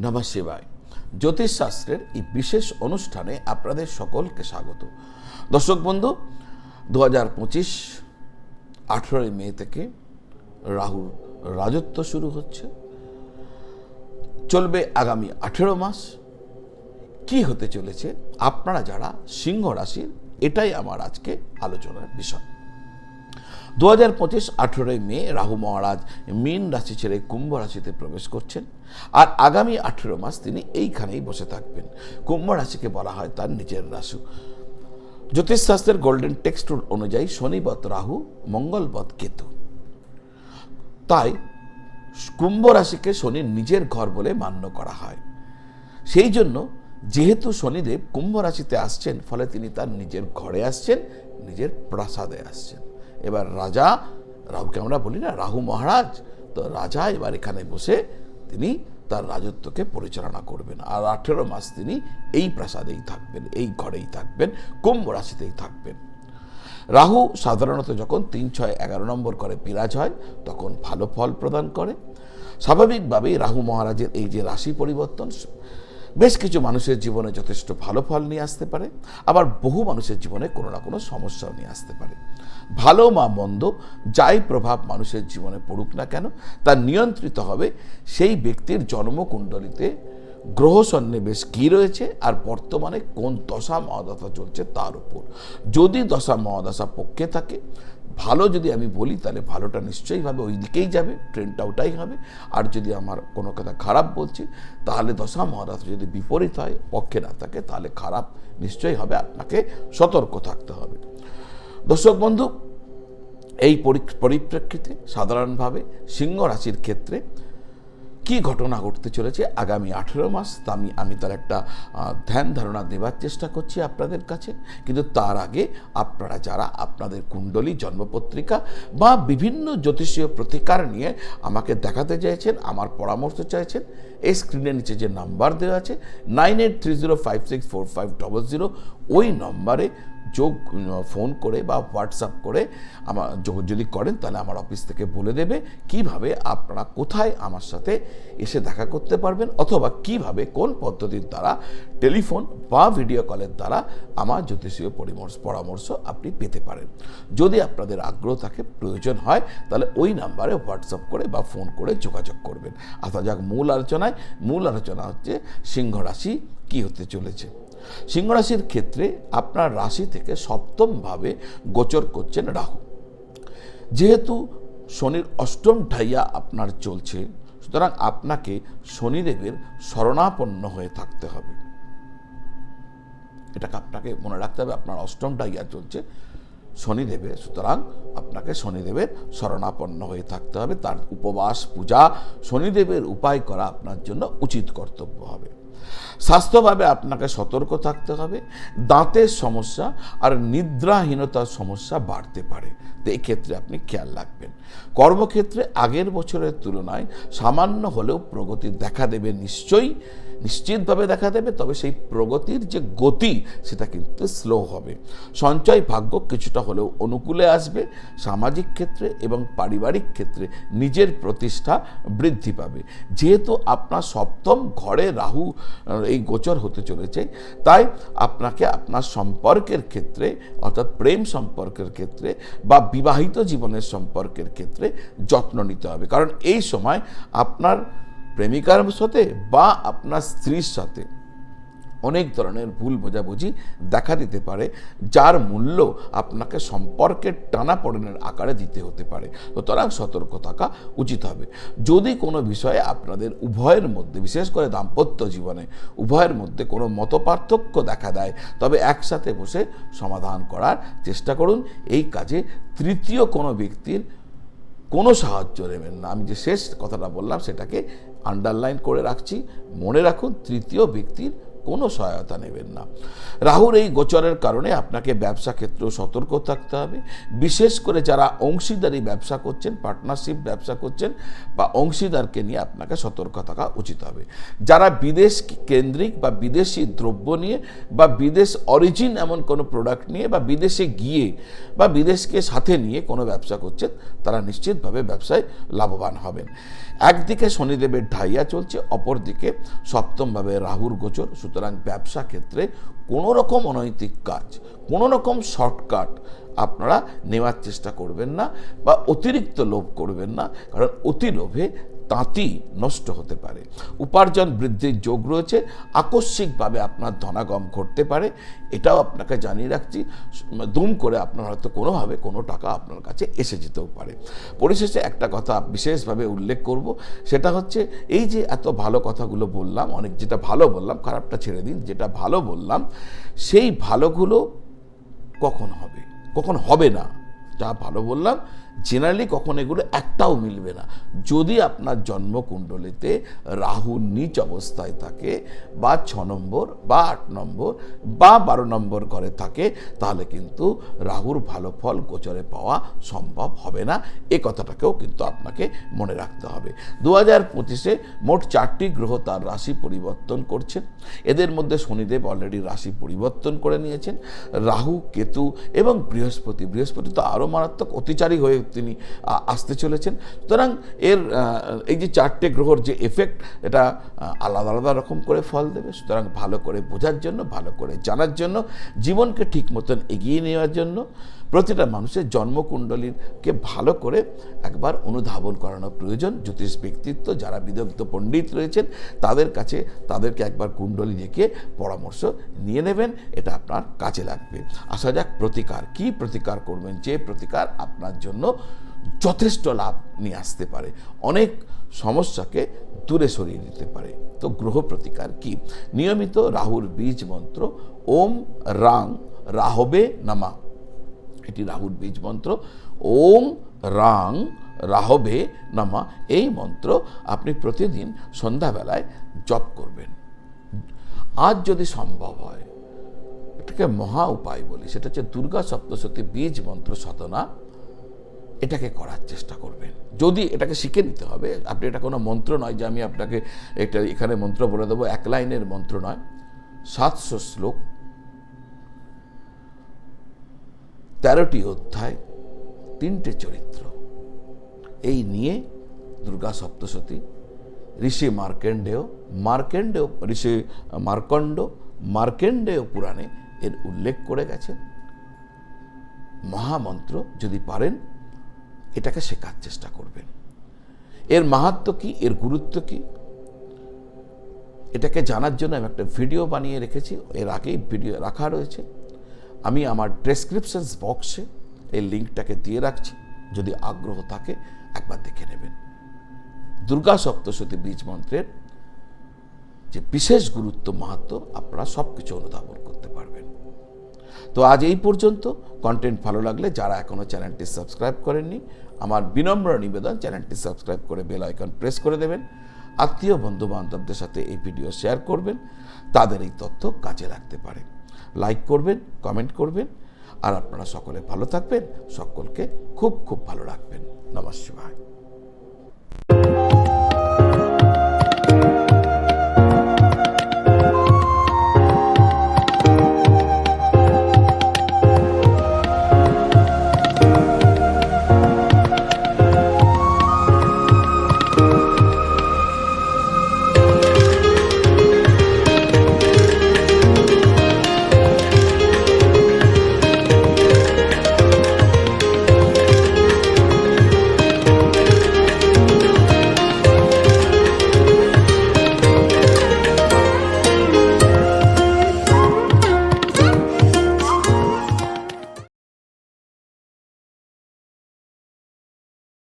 নমঃ শিবায়। জ্যোতিষশাস্ত্রের এই বিশেষ অনুষ্ঠানে আপনাদের সকলকে স্বাগত। দর্শক বন্ধু দু হাজার পঁচিশ আঠেরোই মে থেকে রাহুর রাজত্ব শুরু হচ্ছে। চলবে আগামী আঠেরো মাস। কি হতে চলেছে? আপনারা যারা সিংহ রাশির, এটাই আমার আজকে আলোচনার বিষয়। দু হাজার পঁচিশ আঠেরোই মে রাহু মহারাজ মীন রাশি ছেড়ে কুম্ভ রাশিতে প্রবেশ করছেন আর আগামী আঠেরো মাস তিনি এইখানেই বসে থাকবেন। কুম্ভ রাশিকে বলা হয় তার নিজের রাশি। জ্যোতিষশাস্ত্রের গোল্ডেন টেক্সট অনুযায়ী শনিবত রাহু মঙ্গলবত কেতু। তাই কুম্ভ রাশিকে শনির নিজের ঘর বলে মান্য করা হয়। সেই জন্য যেহেতু শনিদেব কুম্ভ রাশিতে আসছেন, ফলে তিনি তার নিজের ঘরে আসছেন, নিজের প্রাসাদে আসছেন। এবার রাজা, রাহুকে আমরা বলি না, রাহু মহারাজ, তো রাজা এবার এখানে বসে তিনি তার রাজত্বকে পরিচালনা করবেন। আর আঠেরো মাস তিনি এই প্রাসাদেই থাকবেন, এই ঘরেই থাকবেন, কুম্ভ রাশিতেই থাকবেন। রাহু সাধারণত যখন তিন, ছয়, এগারো নম্বর করে বিরাজ হয়, তখন ভালো ফল প্রদান করে। স্বাভাবিকভাবেই রাহু মহারাজের এই যে রাশি পরিবর্তন বেশ কিছু মানুষের জীবনে যথেষ্ট ভালো ফল নিয়ে আসতে পারে, আবার বহু মানুষের জীবনে কোনো না কোনো সমস্যাও নিয়ে আসতে পারে। ভালো বা মন্দ, যাই প্রভাব মানুষের জীবনে পড়ুক না কেন, তা নিয়ন্ত্রিত হবে সেই ব্যক্তির জন্মকুণ্ডলিতে। গ্রহ সন্নিবেশ কী রয়েছে আর বর্তমানে কোন দশা মহাদশা চলছে তার উপর। যদি দশা মহাদশা পক্ষে থাকে ভালো যদি আমি বলি, তাহলে ভালোটা নিশ্চয়ইভাবে ওই দিকেই যাবে ট্রেনটা ওটাই হবে। আর যদি আমার কোনো কথা খারাপ বলছি, তাহলে দশা মহারাজ যদি বিপরীত হয়, পক্ষে না থাকে, তাহলে খারাপ নিশ্চয়ই হবে, আপনাকে সতর্ক থাকতে হবে। দর্শক বন্ধু, এই পরিপ্রেক্ষিতে সাধারণভাবে সিংহ রাশির ক্ষেত্রে কি ঘটনা ঘটতে চলেছে? আগামী আঠেরো মাস তা আমি আমি তার একটা ধ্যান ধারণা দেবার চেষ্টা করছি আপনাদের কাছে। কিন্তু তার আগে আপনারা যারা আপনাদের কুণ্ডলী, জন্মপত্রিকা বা বিভিন্ন জ্যোতিষীয় প্রতিকার নিয়ে আমাকে দেখাতে চাইছেন, আমার পরামর্শ চাইছেন, এই স্ক্রিনের নিচে যে নাম্বার দেওয়া আছে, nine eight three zero five six four five double zero, ওই নম্বরে যোগ ফোন করে বা হোয়াটসঅ্যাপ করে আমার যদি করেন তাহলে আমার অফিস থেকে বলে দেবে কীভাবে আপনারা কোথায় আমার সাথে এসে দেখা করতে পারবেন অথবা কীভাবে কোন পদ্ধতির দ্বারা টেলিফোন বা ভিডিও কলের দ্বারা আমার জ্যোতিষীয় পরামর্শ পরামর্শ আপনি পেতে পারেন। যদি আপনাদের আগ্রহ থাকে, প্রয়োজন হয়, তাহলে ওই নাম্বারে হোয়াটসঅ্যাপ করে বা ফোন করে যোগাযোগ করবেন। আসা যাক মূল আলোচনায়। মূল আলোচনা হচ্ছে সিংহ রাশি কী হতে চলেছে। সিংহ রাশির ক্ষেত্রে আপনার রাশি থেকে সপ্তমভাবে গোচর করছেন রাহু। যেহেতু শনির অষ্টম ঢাইয়া আপনার চলছে, সুতরাং আপনাকে শনিদেবের শরণাপন্ন হয়ে থাকতে হবে। এটাকে আপনাকে মনে রাখতে হবে, আপনার অষ্টম ঢাইয়া চলছে শনিদেবের সুতরাং আপনাকে শনিদেবের শরণাপন্ন হয়ে থাকতে হবে। তার উপবাস, পূজা, শনিদেবের উপায় করা আপনার জন্য উচিত কর্তব্য হবে। স্বাস্থ্যভাবে আপনাকে সতর্ক থাকতে হবে, দাঁতের সমস্যা আর নিদ্রাহীনতার সমস্যা বাড়তে পারে। তো এক্ষেত্রে ক্ষেত্রে আপনি খেয়াল রাখবেন। কর্মক্ষেত্রে আগের বছরের তুলনায় সামান্য হলেও প্রগতি দেখা দেবে নিশ্চয়ই। নিশ্চিতভাবে দেখা দেবে, তবে সেই প্রগতির যে গতি, সেটা কিন্তু স্লো হবে। সঞ্চয় ভাগ্য কিছুটা হলেও অনুকূলে আসবে। সামাজিক ক্ষেত্রে এবং পারিবারিক ক্ষেত্রে নিজের প্রতিষ্ঠা বৃদ্ধি পাবে। যেহেতু আপনার সপ্তম ঘরে রাহু এই গোচর হতে চলেছে, তাই আপনাকে আপনার সম্পর্কের ক্ষেত্রে, অর্থাৎ প্রেম সম্পর্কের ক্ষেত্রে বা বিবাহিত জীবনের সম্পর্কের ক্ষেত্রে যত্ন নিতে হবে। কারণ এই সময় আপনার প্রেমিকার সাথে বা আপনার স্ত্রীর সাথে অনেক ধরনের ভুল বোঝাবুঝি দেখা দিতে পারে, যার মূল্য আপনাকে সম্পর্কের টানাপড়েনের আকারে দিতে হতে পারে। সুতরাং সতর্ক থাকা উচিত হবে। যদি কোনো বিষয়ে আপনাদের উভয়ের মধ্যে, বিশেষ করে দাম্পত্য জীবনে উভয়ের মধ্যে কোনো মতপার্থক্য দেখা দেয়, তবে একসাথে বসে সমাধান করার চেষ্টা করুন। এই কাজে তৃতীয় কোনো ব্যক্তির কোনো সাহায্য নেবেন না। আমি যে শেষ কথাটা বললাম, সেটাকে আন্ডারলাইন করে রাখছি। মনে রাখুন, তৃতীয় ব্যক্তির কোনো সহায়তা নেবেন না। রাহুর এই গোচরের কারণে আপনাকে ব্যবসা ক্ষেত্রেও সতর্ক থাকতে হবে। বিশেষ করে যারা অংশীদারি ব্যবসা করছেন পার্টনারশিপ ব্যবসা করছেন বা অংশীদারকে নিয়ে আপনাকে সতর্ক থাকা উচিত হবে। যারা বিদেশ কেন্দ্রিক বা বিদেশি দ্রব্য নিয়ে বা বিদেশ অরিজিন এমন কোনো প্রোডাক্ট নিয়ে বা বিদেশে গিয়ে বা বিদেশকে সাথে নিয়ে কোনো ব্যবসা করছেন, তারা নিশ্চিতভাবে ব্যবসায় লাভবান হবেন। একদিকে শনিদেবের ঢাইয়া চলছে, অপরদিকে সপ্তমভাবে রাহুর গোচর। সুতরাং ব্যবসা ক্ষেত্রে কোনো রকম অনৈতিক কাজ কোনো রকম শর্টকাট আপনারা নেওয়ার চেষ্টা করবেন না বা অতিরিক্ত লোভ করবেন না। কারণ অতি লোভে তাঁতি নষ্ট হতে পারে। উপার্জন বৃদ্ধির যোগ রয়েছে, আকস্মিকভাবে আপনার ধনাগম ঘটতে পারে। এটাও আপনাকে জানিয়ে রাখছি, দুম করে আপনার হয়তো কোনোভাবে কোনো টাকা আপনার কাছে এসে যেতেও পারে। পরিশেষে একটা কথা বিশেষভাবে উল্লেখ করব, সেটা হচ্ছে এই যে এত ভালো কথাগুলো বললাম, অনেক যেটা ভালো বললাম, খারাপটা ছেড়ে দিন, যেটা ভালো বললাম, সেই ভালোগুলো কখন হবে? কখন হবে না? যা ভালো বললাম জেনারেলি কখন এগুলো একটাও মিলবে না। যদি আপনার জন্মকুণ্ডলিতে রাহু নিচ অবস্থায় থাকে বা ছ নম্বর বা আট নম্বর বা বারো নম্বর ঘরে থাকে, তাহলে কিন্তু রাহুর ভালো ফল গোচরে পাওয়া সম্ভব হবে না। এ কথাটাকেও কিন্তু আপনাকে মনে রাখতে হবে। দু হাজার পঁচিশে মোট চারটি গ্রহ তার রাশি পরিবর্তন করছেন। এদের মধ্যে শনিদেব অলরেডি রাশি পরিবর্তন করে নিয়েছেন। রাহু, কেতু এবং বৃহস্পতি। বৃহস্পতি তো আরও মারাত্মক অতিচারী হয়ে তিনি আসতে চলেছেন। সুতরাং এর এই যে চারটে গ্রহর যে এফেক্ট এটা আলাদা আলাদা রকম করে ফল দেবে। সুতরাং ভালো করে বোঝার জন্য, ভালো করে জানার জন্য, জীবনকে ঠিক মতন এগিয়ে নেওয়ার জন্য প্রতিটা মানুষের জন্মকুণ্ডলীকে ভালো করে একবার অনুধাবন করানো প্রয়োজন। জ্যোতিষ ব্যক্তিত্ব, যারা বিদগ্ধ পণ্ডিত রয়েছেন, তাদের কাছে তাদেরকে একবার কুণ্ডলী রেখে পরামর্শ নিয়ে নেবেন, এটা আপনার কাজে লাগবে। আসা যাক, প্রতিকার কি, প্রতিকার করবেন, যে প্রতিকার আপনার জন্য যথেষ্ট লাভ নিয়ে আসতে পারে। অনেক সমস্যাকে দূরে সরিয়ে দিতে পারে। তো গ্রহ প্রতিকার কি? নিয়মিত রাহুর বীজ মন্ত্র, ওম রাং, রাহবে নামা। এটি রাহুর বীজ মন্ত্র। ওম রাং রাহবে নামা, এই মন্ত্র আপনি প্রতিদিন সন্ধ্যাবেলায় জপ করবেন। আজ যদি সম্ভব হয়, এটাকে মহা উপায় বলি, সেটা হচ্ছে দুর্গা সপ্তশতী বীজ মন্ত্র সাধনা। এটাকে করার চেষ্টা করবেন। যদি এটাকে শিখে নিতে হবে, আপনি এটা কোনো মন্ত্র নয় যে আমি আপনাকে একটা এখানে মন্ত্র বলে দেবো, এক লাইনের মন্ত্র নয়। সাতশো শ্লোক তেরোটি অধ্যায়, তিনটে চরিত্র। এই নিয়ে দুর্গা সপ্তশতী, ঋষি মার্কেন্ডেয় মার্কেন্ডেয় ঋষি মার্কণ্ড মার্কেন্ডেয় পুরাণে এর উল্লেখ করে গেছেন। মহামন্ত্র যদি পারেন, এটাকে শেখার চেষ্টা করবেন। এর মাহাত্ম কি? এর গুরুত্ব কি? এটাকে জানার জন্য আমি একটা ভিডিও বানিয়ে রেখেছি। এর আগেই ভিডিও রাখা রয়েছে। আমি আমার ডেসক্রিপশনস বক্সে এই লিঙ্কটাকে দিয়ে রাখছি। যদি আগ্রহ থাকে, একবার দেখে নেবেন। দুর্গা সপ্তশতী বীজ মন্ত্রের যে বিশেষ গুরুত্ব, মাহাত্ম, আপনারা সব কিছু অনুধাবন করতে পারবেন। তো আজ এই পর্যন্ত। কন্টেন্ট ভালো লাগলে যারা এখনও চ্যানেলটি সাবস্ক্রাইব করেননি, আমার বিনম্র নিবেদন চ্যানেলটি সাবস্ক্রাইব করে বেল আইকন প্রেস করে দেবেন। আত্মীয় বন্ধু বান্ধবদের সাথে এই ভিডিও শেয়ার করবেন। তাদের এই তথ্য কাজে রাখতে পারে। লাইক করবেন কমেন্ট করবেন, আর আপনারা সকলে ভালো থাকবেন, সকলকে খুব খুব ভালো রাখবেন। নমস্কার।